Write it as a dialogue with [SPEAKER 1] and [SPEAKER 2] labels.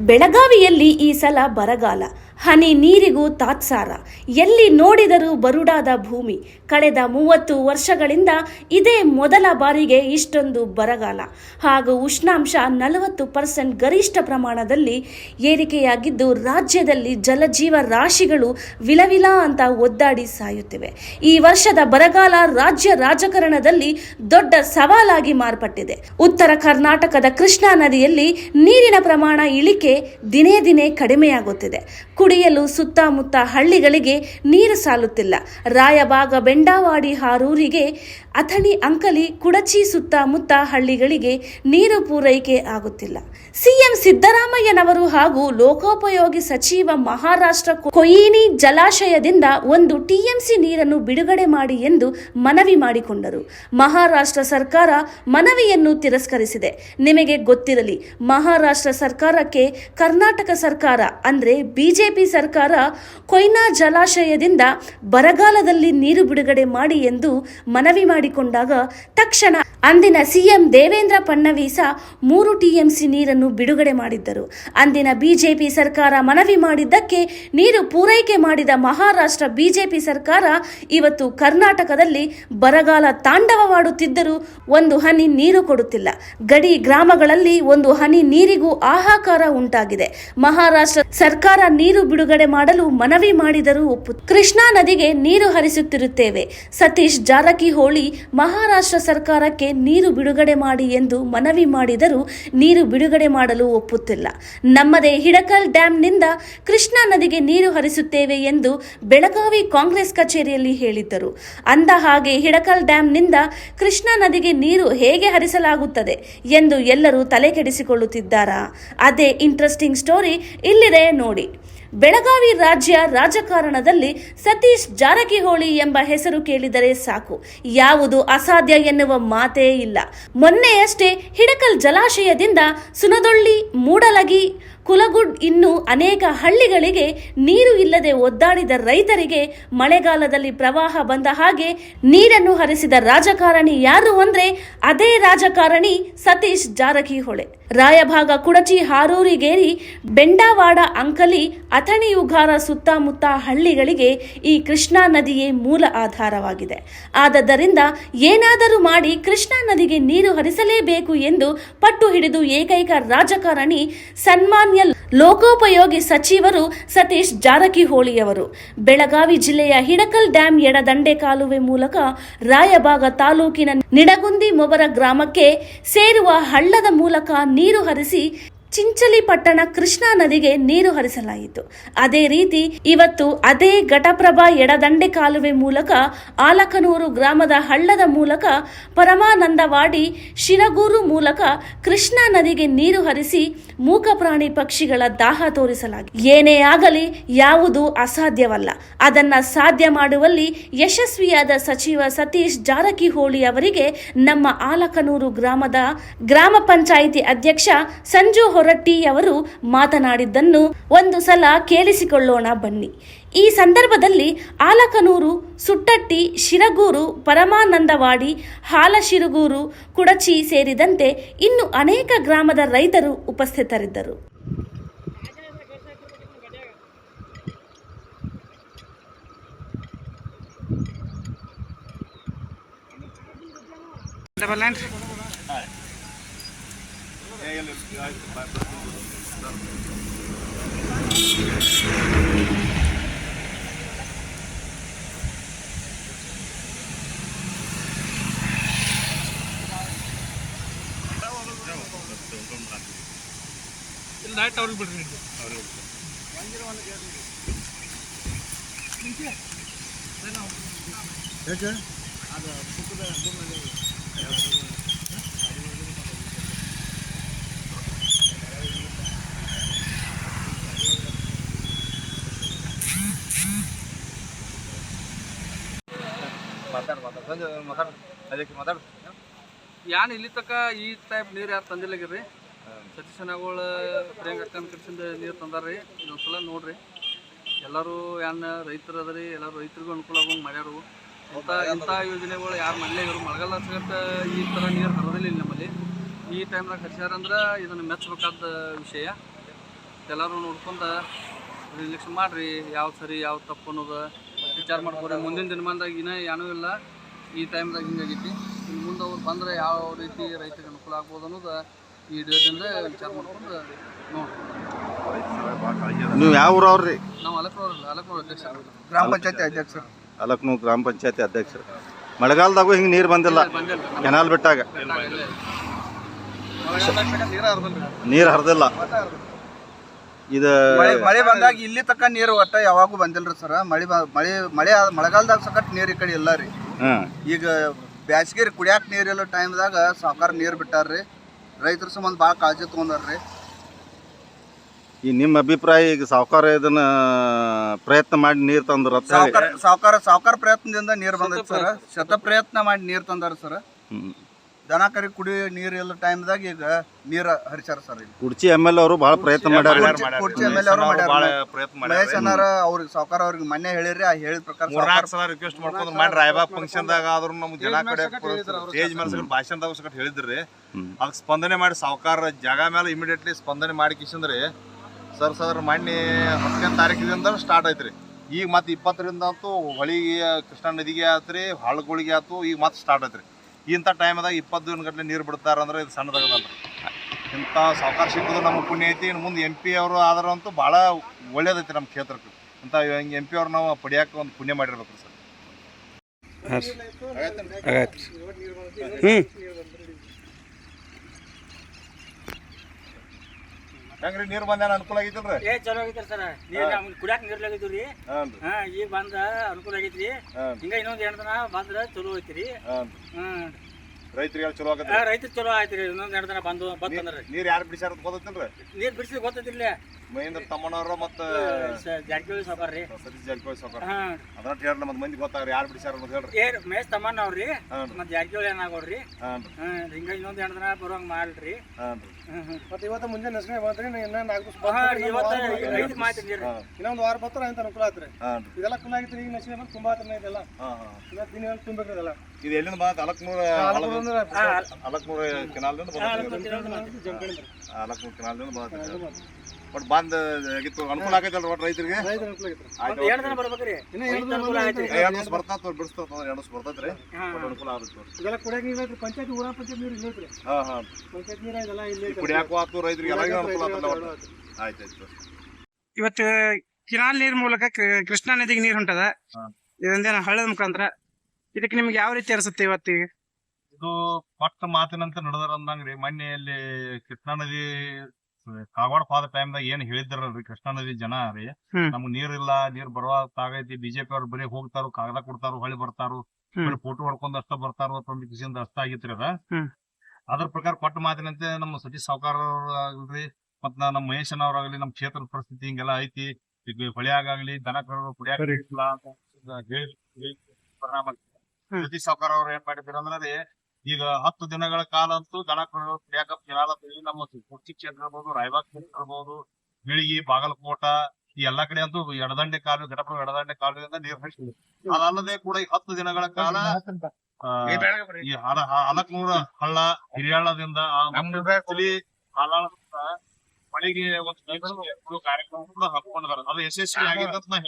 [SPEAKER 1] ಬೆಳಗಾವಿಯಲ್ಲಿ ಈ ಸಲ ಬರಗಾಲ. ಹನಿ ನೀರಿಗೂ ತಾತ್ಸಾರ. ಎಲ್ಲಿ ನೋಡಿದರೂ ಬರುಡಾದ ಭೂಮಿ. ಕಳೆದ ಮೂವತ್ತು ವರ್ಷಗಳಿಂದ ಇದೇ ಮೊದಲ ಬಾರಿಗೆ ಇಷ್ಟೊಂದು ಬರಗಾಲ. ಹಾಗೂ ಉಷ್ಣಾಂಶ ನಲವತ್ತು ಪರ್ಸೆಂಟ್ ಗರಿಷ್ಠ ಪ್ರಮಾಣದಲ್ಲಿ ಏರಿಕೆಯಾಗಿದ್ದು, ರಾಜ್ಯದಲ್ಲಿ ಜಲಜೀವ ರಾಶಿಗಳು ವಿಲವಿಲ ಅಂತ ಒದ್ದಾಡಿ ಸಾಯುತ್ತಿವೆ. ಈ ವರ್ಷದ ಬರಗಾಲ ರಾಜ್ಯ ರಾಜಕಾರಣದಲ್ಲಿ ದೊಡ್ಡ ಸವಾಲಾಗಿ ಮಾರ್ಪಟ್ಟಿದೆ. ಉತ್ತರ ಕರ್ನಾಟಕದ ಕೃಷ್ಣಾ ನದಿಯಲ್ಲಿ ನೀರಿನ ಪ್ರಮಾಣ ಇಳಿಕೆ ದಿನೇ ದಿನೇ ಕಡಿಮೆಯಾಗುತ್ತಿದೆ. ಕುಡಿಯಲು ಸುತ್ತಮುತ್ತ ಹಳ್ಳಿಗಳಿಗೆ ನೀರು ಸಾಲುತ್ತಿಲ್ಲ. ರಾಯಬಾಗ, ಬೆಂಡಾವಾಡಿ, ಹಾರೂರಿಗೆ ಅಥಣಿ, ಅಂಕಲಿ, ಕುಡಚಿ ಸುತ್ತಮುತ್ತ ಹಳ್ಳಿಗಳಿಗೆ ನೀರು ಪೂರೈಕೆ ಆಗುತ್ತಿಲ್ಲ. ಸಿಎಂ ಸಿದ್ದರಾಮಯ್ಯನವರು ಹಾಗೂ ಲೋಕೋಪಯೋಗಿ ಸಚಿವ ಮಹಾರಾಷ್ಟ್ರ ಕೊಯಿನಿ ಜಲಾಶಯದಿಂದ ಒಂದು ಟಿಎಂಸಿ ನೀರನ್ನು ಬಿಡುಗಡೆ ಮಾಡಿ ಎಂದು ಮನವಿ ಮಾಡಿಕೊಂಡರು. ಮಹಾರಾಷ್ಟ್ರ ಸರ್ಕಾರ ಮನವಿಯನ್ನು ತಿರಸ್ಕರಿಸಿದೆ. ನಿಮಗೆ ಗೊತ್ತಿರಲಿ, ಮಹಾರಾಷ್ಟ್ರ ಸರ್ಕಾರಕ್ಕೆ ಕರ್ನಾಟಕ ಸರ್ಕಾರ, ಅಂದ್ರೆ ಬಿಜೆಪಿ ಸರ್ಕಾರ, ಕೊಯ್ನಾ ಜಲಾಶಯದಿಂದ ಬರಗಾಲದಲ್ಲಿ ನೀರು ಬಿಡುಗಡೆ ಮಾಡಿ ಎಂದು ಮನವಿ ಮಾಡಿಕೊಂಡಾಗ ತಕ್ಷಣ ಅಂದಿನ ಸಿಎಂ ದೇವೇಂದ್ರ ಫಡ್ನವೀಸ ಮೂರು ಟಿಎಂಸಿ ನೀರನ್ನು ಬಿಡುಗಡೆ ಮಾಡಿದ್ದರು. ಅಂದಿನ ಬಿಜೆಪಿ ಸರ್ಕಾರ ಮನವಿ ಮಾಡಿದ್ದಕ್ಕೆ ನೀರು ಪೂರೈಕೆ ಮಾಡಿದ ಮಹಾರಾಷ್ಟ್ರ ಬಿಜೆಪಿ ಸರ್ಕಾರ ಇವತ್ತು ಕರ್ನಾಟಕದಲ್ಲಿ ಬರಗಾಲ ತಾಂಡವವಾಡುತ್ತಿದ್ದರೂ ಒಂದು ಹನಿ ನೀರು ಕೊಡುತ್ತಿಲ್ಲ. ಗಡಿ ಗ್ರಾಮಗಳಲ್ಲಿ ಒಂದು ಹನಿ ನೀರಿಗೂ ಆಹಾಕಾರ ಉಂಟಾಗಿದೆ. ಮಹಾರಾಷ್ಟ್ರ ಸರ್ಕಾರ ನೀರು ಬಿಡುಗಡೆ ಮಾಡಲು ಮನವಿ ಮಾಡಿದರೂ ಒಪ್ಪು ಕೃಷ್ಣಾ ನದಿಗೆ ನೀರು ಹರಿಸುತ್ತಿರುತ್ತೇವೆ. ಸತೀಶ್ ಜಾರಕಿಹೊಳಿ ಮಹಾರಾಷ್ಟ್ರ ಸರ್ಕಾರಕ್ಕೆ ನೀರು ಬಿಡುಗಡೆ ಮಾಡಿ ಎಂದು ಮನವಿ ಮಾಡಿದರೂ ನೀರು ಬಿಡುಗಡೆ ಮಾಡಲು ಒಪ್ಪುತ್ತಿಲ್ಲ. ನಮ್ಮದೇ ಹಿಡಕಲ್ ಡ್ಯಾಂನಿಂದ ಕೃಷ್ಣಾ ನದಿಗೆ ನೀರು ಹರಿಸುತ್ತೇವೆ ಎಂದು ಬೆಳಗಾವಿ ಕಾಂಗ್ರೆಸ್ ಕಚೇರಿಯಲ್ಲಿ ಹೇಳಿದ್ದರು. ಅಂದ ಹಾಗೆ ಹಿಡಕಲ್ ಡ್ಯಾಂನಿಂದ ಕೃಷ್ಣಾ ನದಿಗೆ ನೀರು ಹೇಗೆ ಹರಿಸಲಾಗುತ್ತದೆ ಎಂದು ಎಲ್ಲರೂ ತಲೆ ಕೆಡಿಸಿಕೊಳ್ಳುತ್ತಿದ್ದಾರಾ ಅದೇ ಇಂಟ್ರೆಸ್ಟಿಂಗ್ ಸ್ಟೋರಿ ಇಲ್ಲಿದೆ ನೋಡಿ. ಬೆಳಗಾವಿ ರಾಜ್ಯ ರಾಜಕಾರಣದಲ್ಲಿ ಸತೀಶ್ ಜಾರಕಿಹೊಳಿ ಎಂಬ ಹೆಸರು ಕೇಳಿದರೆ ಸಾಕು. ಯಾವುದು ಅಸಾಧ್ಯ ಎನ್ನುವ ಮಾತೇ ಇಲ್ಲ. ಮೊನ್ನೆಯಷ್ಟೇ ಹಿಡಕಲ್ ಜಲಾಶಯದಿಂದ ಸುನದೊಳ್ಳಿ ಮೂಡಲಗಿ ಕುಲಗುಡ್ ಇನ್ನು ಅನೇಕ ಹಳ್ಳಿಗಳಿಗೆ ನೀರು ಇಲ್ಲದೆ ಒದ್ದಾಡಿದ ರೈತರಿಗೆ ಮಳೆಗಾಲದಲ್ಲಿ ಪ್ರವಾಹ ಬಂದ ಹಾಗೆ ನೀರನ್ನು ಹರಿಸಿದ ರಾಜಕಾರಣಿ ಯಾರು ಅಂದ್ರೆ ಅದೇ ರಾಜಕಾರಣಿ ಸತೀಶ್ ಜಾರಕಿಹೊಳೆ. ರಾಯಭಾಗ ಕುಡಚಿ ಹಾರೂರಿಗೇರಿ ಬೆಂಡಾವಾಡ ಅಂಕಲಿ ಅಥಣಿ ಉಗಾರ ಸುತ್ತಮುತ್ತ ಹಳ್ಳಿಗಳಿಗೆ ಈ ಕೃಷ್ಣಾ ನದಿಯೇ ಮೂಲ ಆಧಾರವಾಗಿದೆ. ಆದ್ದರಿಂದ ಏನಾದರೂ ಮಾಡಿ ಕೃಷ್ಣಾ ನದಿಗೆ ನೀರು ಹರಿಸಲೇಬೇಕು ಎಂದು ಪಟ್ಟು ಹಿಡಿದು ಏಕೈಕ ರಾಜಕಾರಣಿ ಸನ್ಮಾನ್ಯ ಲೋಕೋಪಯೋಗಿ ಸಚಿವರು ಸತೀಶ್ ಜಾರಕಿಹೊಳಿಯವರು. ಬೆಳಗಾವಿ ಜಿಲ್ಲೆಯ ಹಿಡಕಲ್ ಡ್ಯಾಂ ಎಡದಂಡೆ ಕಾಲುವೆ ಮೂಲಕ ರಾಯಬಾಗ ತಾಲೂಕಿನ ನಿಡಗುಂದಿ ಮೊಬರ ಗ್ರಾಮಕ್ಕೆ ಸೇರುವ ಹಳ್ಳದ ಮೂಲಕ ನೀರು ಹರಿಸಿ ಚಿಂಚಲಿ ಪಟ್ಟಣ ಕೃಷ್ಣಾ ನದಿಗೆ ನೀರು ಹರಿಸಲಾಯಿತು. ಅದೇ ರೀತಿ ಇವತ್ತು ಅದೇ ಘಟಪ್ರಭಾ ಎಡದಂಡೆ ಕಾಲುವೆ ಮೂಲಕ ಆಲಕನೂರು ಗ್ರಾಮದ ಹಳ್ಳದ ಮೂಲಕ ಪರಮಾನಂದವಾಡಿ ಶಿರಗೂರು ಮೂಲಕ ಕೃಷ್ಣಾ ನದಿಗೆ ನೀರು ಹರಿಸಿ ಮೂಕ ಪ್ರಾಣಿ ಪಕ್ಷಿಗಳ ದಾಹ ತೋರಿಸಲಾಗಿದೆ ಏನೇ ಆಗಲಿ ಯಾವುದು ಅಸಾಧ್ಯವಲ್ಲ. ಅದನ್ನ ಸಾಧ್ಯ ಮಾಡುವಲ್ಲಿ ಯಶಸ್ವಿಯಾದ ಸಚಿವ ಸತೀಶ್ ಜಾರಕಿಹೊಳಿ ಅವರಿಗೆ ನಮ್ಮ ಆಲಕನೂರು ಗ್ರಾಮದ ಗ್ರಾಮ ಪಂಚಾಯಿತಿ ಅಧ್ಯಕ್ಷ ಸಂಜು ಹೊರಟ್ಟಿ ಅವರು ಮಾತನಾಡಿದ್ದನ್ನು ಒಂದು ಸಲ ಕೇಳಿಸಿಕೊಳ್ಳೋಣ ಬನ್ನಿ. ಈ ಸಂದರ್ಭದಲ್ಲಿ ಆಲಕನೂರು ಸುಟ್ಟಟ್ಟಿ ಶಿರಗೂರು ಪರಮಾನಂದವಾಡಿ ಹಾಲಶಿರುಗೂರು ಕುಡಚಿ ಸೇರಿದಂತೆ ಇನ್ನು ಅನೇಕ ಗ್ರಾಮದ ರೈತರು ಉಪಸ್ಥಿತರಿದ್ದರು.
[SPEAKER 2] ಇಲ್ಲಿ ಲೈಟ್ ಅವ್ರಿಗೆ ಬಿಡ್ರಿ
[SPEAKER 3] ಮಾತಾಡ್ ಮಾತಾಡ್. ಸಂಜೆ ಮಾತಾಡ್. ಅದಕ್ಕೆ ಮಾತಾಡ್.
[SPEAKER 2] ಯಾನ್ ಇಲ್ಲಿ ತಕ ಈ ಟೈಪ್ ನೀರು ಯಾರು ತಂದಿಲ್ಲಗಿರ್ರಿ ಸತೀಶ್ ಅಣ್ಣಗಳ ಪ್ರಿಯಾಂಕ ಅಕ್ಕನ ನೀರು ನೀರು ತಂದಾರ್ರಿ. ಇದೊಂದ್ಸಲ ನೋಡ್ರಿ. ಎಲ್ಲರೂ ಯಾನ ರೈತರು ಅದರಿ, ಎಲ್ಲರೂ ರೈತರಿಗೂ ಅನುಕೂಲ ಆಗಂಗೆ ಮಾಡ್ಯಾರು. ಇಂಥ ಇಂಥ ಯೋಜನೆಗಳು ಯಾರು ಮಾಡಲೇ ಇವರು ಮಳೆಗಾಲ ಸಿಗತ್ತ ಈ ಥರ ನೀರು ಹರಿದಿಲ್ಲ ನಮ್ಮಲ್ಲಿ. ಈ ಟೈಮ್ನಾಗ ಹರಿಸ್ಯಾರಂದ್ರೆ ಇದನ್ನು ಮೆಚ್ಚಬೇಕಾದ ವಿಷಯ. ಎಲ್ಲರೂ ನೋಡ್ಕೊಂಡು ರಿಲೆಕ್ಷನ್ ಮಾಡಿರಿ. ಯಾವ ಸರಿ, ಯಾವ ತಪ್ಪು ಅನ್ನೋದು ವಿಚಾರ ಮಾಡ್ಕೊರಿ. ಮುಂದಿನ ದಿನಮಾನದಾಗ ಇನ್ನೂ ಏನೂ ಇಲ್ಲ. ಈ ಟೈಮ್ದಾಗ ಹಿಂಗಾಗೈತಿ ಇನ್ನು ಮುಂದೆ ಅವ್ರು ಬಂದರೆ ಯಾವ ರೀತಿ ರೈತರಿಗೆ ಅನುಕೂಲ ಆಗ್ಬೋದು ಅನ್ನೋದು ಈ ವಿಚಾರ ಮಾಡ್ಕೊಂಡು
[SPEAKER 4] ನೀವು ಯಾವ ಊರವ್ರಿ?
[SPEAKER 2] ನಾವು ಅಲಕ್ನೂರ್ ಅಲಕ್ನೂರ್ ಅಧ್ಯಕ್ಷ
[SPEAKER 3] ಗ್ರಾಮ ಪಂಚಾಯತಿ ಅಧ್ಯಕ್ಷ
[SPEAKER 4] ಅಲಕ್ನು ಗ್ರಾಮ ಪಂಚಾಯತಿ ಅಧ್ಯಕ್ಷರು. ಮಳೆಗಾಲದಾಗೂ ಹಿಂಗೆ ನೀರು ಬಂದಿಲ್ಲ.
[SPEAKER 2] ಬಂದಿಲ್ಲ.
[SPEAKER 4] ಕೆನಾಲ್ ಬಿಟ್ಟಾಗ. ನೀರು ಹರಿದಿಲ್ಲ. ಇದು
[SPEAKER 3] ಮಳೆ ಮಳೆ ಬಂದಾಗ ಇಲ್ಲಿ ತಕ್ಕ ನೀರು ಒಟ್ಟ ಯಾವಾಗೂ ಬಂದಿಲ್ರಿ ಸರ್. ಮಳೆ ಬ- ಮಳೆ ಮಳೆ ಮಳೆಗಾಲದಾಗ ಸಕಟ್ ನೀರು ಈ ಕಡೆ ಇಲ್ಲ ರೀ. ಈಗ ಬ್ಯಾಸಿಗೆ ಕುಡಿಯಾಕ ನೀರಿಲ್ಲ ಟೈಮ್ದಾಗ ಸಾವುಕಾರ ನೀರು ಬಿಟ್ಟಾರ್ರಿ. ರೈತರ ಸಂಬಂಧ ಭಾಳ ಕಾಳಜಿ ತೊಗೊಂಡಾರ್ರಿ.
[SPEAKER 4] ಈ ನಿಮ್ಮ ಅಭಿಪ್ರಾಯ ಈಗ ಸಾವುಕಾರ ಇದನ್ನ ಪ್ರಯತ್ನ ಮಾಡಿ ನೀರು ತಂದ್ರ
[SPEAKER 3] ಸಾವುಕಾರ ಸಾವುಕಾರ ಸಾವುಕಾರ ಪ್ರಯತ್ನದಿಂದ ನೀರು ಬಂದೈತಿ ಸರ್. ಶತ ಪ್ರಯತ್ನ. ಮಾಡಿ ನೀರು ತಂದಾರ ಸರ್.
[SPEAKER 4] ಹ್ಮ್.
[SPEAKER 3] ದನ ಕರಿ ಕುಡಿ ನೀರು ಟೈಮ್ ಟೈಮ್ದಾಗ ಈಗ ನೀರು ಹರಿಸ್ಯಾರ ಸರ್ ಈಗ
[SPEAKER 4] ಕುಡ್ಚಿ ಎಂ ಎಲ್ ಅವರು ಬಹಳ ಪ್ರಯತ್ನ ಮಾಡ್ಯಾರ.
[SPEAKER 3] ಕುಡ್ಚಿ ಎಂ ಎಲ್ ಅವರು ಮಾಡ್ಯಾರ.
[SPEAKER 5] ಪ್ರಯತ್ನ
[SPEAKER 3] ಮಹೇಶ್ ಅನ್ನಾರ ಅವ್ರಿಗೆ ಸಾವುಕಾರ ಅವ್ರಿಗೆ ಮೊನ್ನೆ ಹೇಳಿರಿ ಆ ಹೇಳಿದ ಪ್ರಕಾರ
[SPEAKER 5] ಮೂರ್ನಾಲ್ಕು ಸಲ ರಿಕ್ವೆಸ್ಟ್ ಮಾಡ್ಕೊಂಡು ಮಾಡಿ ರಾಯಬಾಗ್ ಫಂಕ್ಷನ್ದಾಗ ಆದ್ರೂ ನಮ್ಗೆ ಜನ ಕಡೆ ಸ್ಟೇಜ್ ಮೇಲೆ ಸಕಟ್ ಭಾಷಣದಾಗ ಸಕಟ್ ಹೇಳಿದ್ರಿ. ಅದಕ್ಕೆ ಸ್ಪಂದನೆ ಮಾಡಿ ಸಾವುಕಾರ ಜಾಗ ಮೇಲೆ ಇಮಿಡಿಯೇಟ್ಲಿ ಸ್ಪಂದನೆ ಮಾಡಿ ಕಿಶಂದ್ರಿ. ಸರ್ ಸರ್ ಮಣ್ಣಿ ಹತ್ತನೇ ತಾರೀಕಿಂದ ಸ್ಟಾರ್ಟ್ ಐತ್ರಿ. ಈಗ ಮತ್ತೆ ಇಪ್ಪತ್ತರಿಂದ ಅಂತೂ ಹೊಳಿಗೆ ಕೃಷ್ಣಾ ನದಿಗೆ ಆತ್ರಿ ಹಳ್ಳಗಳಿಗೆ ಆತು ಈಗ ಮತ್ತೆ ಸ್ಟಾರ್ಟ್ ಐತ್ರಿ. ಇಂಥ ಟೈಮ್ದಾಗ ಇಪ್ಪತ್ತು ದಿನ ಗಟ್ಟಲೆ ನೀರು ಬಿಡ್ತಾರೆ ಅಂದ್ರೆ ಇದು ಸಣ್ಣದಾಗದಲ್ಲ ಇಂಥ ಸಾವುಕಾರ ಸಿಕ್ಕಿದ್ರು ನಮ್ಮ ಪುಣ್ಯ ಐತಿ. ಇನ್ನು ಮುಂದೆ ಎಂ ಪಿ ಅವರು ಆದ್ರಂತೂ ಭಾಳ ಒಳ್ಳೇದೈತಿ ನಮ್ಮ ಕ್ಷೇತ್ರಕ್ಕೆ. ಇಂಥ ಎಂ ಪಿ ಅವ್ರು ನಾವು ಪಡಿಯೋಕೆ ಒಂದು ಪುಣ್ಯ ಮಾಡಿರ್ಬೇಕು ಸರ್. ಹೆಂಗ್ರಿ ನೀರು ಬಂದ ಅನುಕೂಲ ಆಗೈತಿಲ್ರಿ?
[SPEAKER 6] ಏ ಚಲೋ ಆಗೈತ್ರಿ ಸರ್. ನೀರ್ ನಮ್ಗೆ ಕುಡಿಯಾಕ ನೀರ್ ಲಗಿದ್ವು ರೀ.
[SPEAKER 5] ಹಾಂ
[SPEAKER 6] ಈಗ ಬಂದ ಅನುಕೂಲ ಆಗೈತ್ರಿ. ಹಿಂಗ ಇನ್ನೊಂದ್ ಎಂಟು ದಿನ ಬಂದ್ರ ಚಲೋ ಐತ್ರಿ. ಹ್ಮ್.
[SPEAKER 5] ರೈತರಿಗೆ ಚಲೋ ಆಗತ್ತೆ
[SPEAKER 6] ರೈತರು ಚಲೋ ಆಯ್ತ್ರಿ ಇನ್ನೊಂದ್ ಎರಡು ದಿನ ಬಂದು ಬಂತಂದ್ರೆ
[SPEAKER 5] ನೀರ್ ಯಾರು ಬಿಡಿಸ್ಯಾರ ಅಂತ ಗೊತ್ತೈತಿಲ್ರಿ
[SPEAKER 6] ನೀರ್ ಬಿಡಿಸಿ ಗೊತ್ತೈತಿಲ್ಲ
[SPEAKER 5] ಮಹೇಂದ್ರ ತಮ್ಮನವರು ಮತ್ತು
[SPEAKER 6] ಜಾರಕಿಹೊಳಿ ಸಾವ್ಕಾರ ರೀ.
[SPEAKER 5] ಸತೀಶ್ ಜಾರಕಿಹೊಳಿ ಸಾವ್ಕಾರ. ಅದ್ರ ಹೇಳ್ರಿ ಮತ್ತೆ ಮಂದಿ ಗೊತ್ತಾಗ್ರಿ ಯಾರು ಬಿಡಿಸ್ಯಾರ ಅಂತ ಹೇಳ್ರಿ.
[SPEAKER 6] ಏ ಮೇಸ್ ತಮ್ಮಣ್ಣ ಅವ್ರಿ
[SPEAKER 5] ಹಾಂ
[SPEAKER 6] ಮತ್ ಜಾರಕಿಹೊಳಿ ಏನಾಗೋಡ್ರಿ
[SPEAKER 5] ಹಾಂ
[SPEAKER 6] ಹ್ಮ್ ಹಿಂಗ ಇನ್ನೊಂದ್ ಎರಡ್ ದಿನ ಬರುವಂಗ ಮಾಡ್ರಿ. ಮತ್ತ
[SPEAKER 7] ಮತ್ತೆ ಇವತ್ತು ಮುಂಜಾನೆ ನಸನೆ ಬಂದ್ರಿ ಇನ್ನ ನಾಲ್ಕು
[SPEAKER 6] ಇವತ್ತ ಐದು ಮಾತು ನೀರು.
[SPEAKER 7] ಇನ್ನೊಂದು ವಾರ ಬತ್ತರ ಅಂತ ಅನುಕೂಲ ಆತ್ರಿ. ಇದೆಲ್ಲ ಕುಲ್ಲ ಆಗಿತ್ತು ಈಗ ನಸನೆ ಬಂದು ತುಂಬಾ ಹತ್ರ ಇದೆಲ್ಲ. ಇನ್ನ ದಿನ ತುಂಬೇಕ್ರಿ ಇದೆಲ್ಲ
[SPEAKER 5] ಇದು ಎಲ್ಲಿಂದ ಬಂದ ಅಲಕ್ನೂರ ಅಲಕ್ನೂರ ಕೆನಾಲ್ದಿಂದ ಅಲಕ್ನೂರ ಕೆನಾಲ್ದಿಂದ ಬಂದ ಬಟ್ ಬಂದ್ ಆಗಿತ್ತು ಅನುಕೂಲ ಆಗೈತಲ್ರಿ ಒಟ್ಟು ರೈತರಿಗೆ?
[SPEAKER 6] ಎರಡು ಅನುಕೂಲ ಆಯ್ತ್ರಿ
[SPEAKER 5] ಎರಡು ದಿವಸ ಬರ್ತಾತ ಬಿಡಿಸ್ತಾರ ಎರಡು ದಿವಸ ಬರ್ತೈತ್ರಿ ಅನುಕೂಲ ಆಗುತ್ತೆ
[SPEAKER 7] ಪಂಚಾಯತ್ ಊರ ಪಂಚಾಯತ್ ನೀರು ಇಲ್ಲ ಐತ್ರಿ.
[SPEAKER 5] ಹಾಂ ಹಾಂ.
[SPEAKER 7] ಪಂಚಾಯತ್ ನೀರ ಇದೆಲ್ಲ ಇಲ್ಲಿ ಐತ್ರಿ.
[SPEAKER 5] ಕುಡಿಯಾಕು ಆತು ರೈತರಿಗೆ ಅನುಕೂಲ ಆಗ್ತಲ್ಲ ಆಯ್ತು ಆಯ್ತು
[SPEAKER 8] ಇವತ್ತು ಕಿನಾಲ್ ನೀರ್ ಮೂಲಕ ಕೃಷ್ಣಾ ನದಿಗೆ ನೀರ್ ಹೊಂಟದ. ಇದೊಂದೇನ ಹಳ್ಳದ ಮುಖಾಂತರ. ಇದಕ್ಕೆ ನಿಮ್ಗೆ ಯಾವ ರೀತಿ ಅನಿಸುತ್ತೆ ಇವತ್ತಿಗೆ
[SPEAKER 5] ಇದು ಕೊಟ್ಟ ಮಾತಿನಂತ ನಡೆದ್ರ ಅಂದಂಗ್ರಿ. ಮೊನ್ನೆ ಅಲ್ಲಿ ಕೃಷ್ಣಾ ನದಿ ಕಾಗವಾಡ ಪಾದ ಟೈಮ್ದಾಗ ಏನ್ ಹೇಳಿದ್ರಲ್ರಿ ಕೃಷ್ಣಾ ನದಿ ಜನ ರೀ.
[SPEAKER 8] ಹ್ಮ್.
[SPEAKER 5] ನಮ್ಗ್ ನೀರಿಲ್ಲ ನೀರ್ ಬರುವ ತಾಗೈತಿ ಬಿಜೆಪಿ ಅವ್ರು ಬರೀ ಹೋಗ್ತಾರು ಕಾಗದ ಕೊಡ್ತಾರು ಹೊಳಿ ಬರ್ತಾರು.
[SPEAKER 8] ಹ್ಮ್.
[SPEAKER 5] ಬರೀ ಫೋಟೋ ಹೊಡ್ಕೊಂಡ್ ಅಷ್ಟ ಬರ್ತಾರು ಕಿಸಿಂದ ಅಷ್ಟ ಆಗಿತ್ರಿ ಅದ.
[SPEAKER 8] ಹ್ಮ್.
[SPEAKER 5] ಅದ್ರ ಪ್ರಕಾರ ಕೊಟ್ಟ ಮಾತಿನಂತೆ ನಮ್ಮ ಸತೀಶ್ ಸಾವ್ಕಾರ ಆಗ್ಲಿ ಮತ್ತ ನಾ- ನಮ್ಮ ಮಹೇಶನ್ ಅವ್ರಾಗ್ಲಿ ನಮ್ಮ ಕ್ಷೇತ್ರದ ಪರಿಸ್ಥಿತಿ ಹಿಂಗೆಲ್ಲ ಐತಿ. ಈಗ ಹೊಳಿಯಾಗಲಿ ದನ ಕರು ಕುಡಿಯಾಕ ಇಲ್ಲ ಅಂತ ಪರಿಣಾಮ ಸತೀಶ್ ಸಾವ್ಕಾರ ಅವ್ರು ಏನ್ ಮಾಡಿದ್ರು ಅಂದ್ರೆ ಈಗ ಹತ್ತು ದಿನಗಳ ಕಾಲ ಅಂತೂ ದನ ಕರು ಕುಡಿಯಾಕ ನಮ್ಮ ಕುರ್ಚಿ ಕ್ಷೇತ್ರ ಇರ್ಬೋದು ರಾಯಬಾಗ್ ಕ್ಷೇತ್ರ ಇರ್ಬೋದು ಬಿಳಿಗಿ ಬಾಗಲಕೋಟ ಈ ಎಲ್ಲಾ ಕಡೆ ಅಂತೂ ಎಡದಂಡೆ ಕಾಲು ಘಟಪ್ರಭು ಎಡದಂಡೆ ಕಾಲುವಿಂದ ನೀರು ಹರಿಸಿದ್ರು ಅದಲ್ಲದೆ ಕೂಡ ಈ ಹತ್ತು ದಿನಗಳ ಕಾಲ ಈ ಅಲಕ್ನೂರ ಹಳ್ಳ ಹಿರಿಯಳ್ಳದಿಂದ ಮಳಿಗೆ ಒಂದು ಕಾರ್ಯಕ್ರಮ ಕೂಡ ಹಾಕೊಂಡಿದ್ದಾರೆ ಅದು ಯಶಸ್ವಿ ಆಗಿದ್ದ